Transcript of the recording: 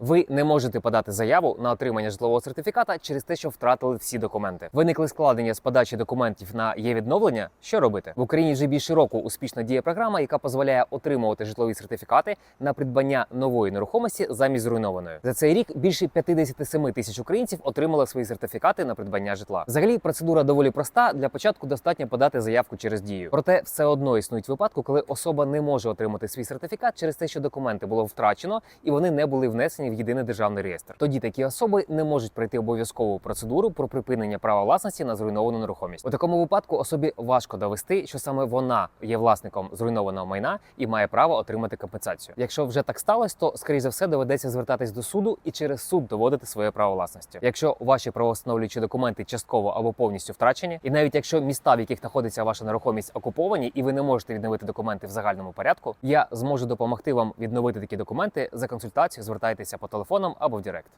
Ви не можете подати заяву на отримання житлового сертифіката через те, що втратили всі документи. Виникли складення з подачі документів на є відновлення. Що робити? В Україні вже більше року успішно діє програма, яка дозволяє отримувати житлові сертифікати на придбання нової нерухомості замість зруйнованої. За цей рік більше 57 тисяч українців отримали свої сертифікати на придбання житла. Взагалі процедура доволі проста. Для початку достатньо подати заявку через дію. Проте все одно існують випадки, коли особа не може отримати свій сертифікат через те, що документи було втрачено і вони не були внесені в єдиний державний реєстр. Тоді такі особи не можуть пройти обов'язкову процедуру про припинення права власності на зруйновану нерухомість. У такому випадку особі важко довести, що саме вона є власником зруйнованого майна і має право отримати компенсацію. Якщо вже так сталося, то скоріш за все доведеться звертатись до суду і через суд доводити своє право власності. Якщо ваші правовстановлюючі документи частково або повністю втрачені, і навіть якщо міста, в яких знаходиться ваша нерухомість, окуповані, і ви не можете відновити документи в загальному порядку, я зможу допомогти вам відновити такі документи за консультацією. Звертайтеся по телефонам або в Директ.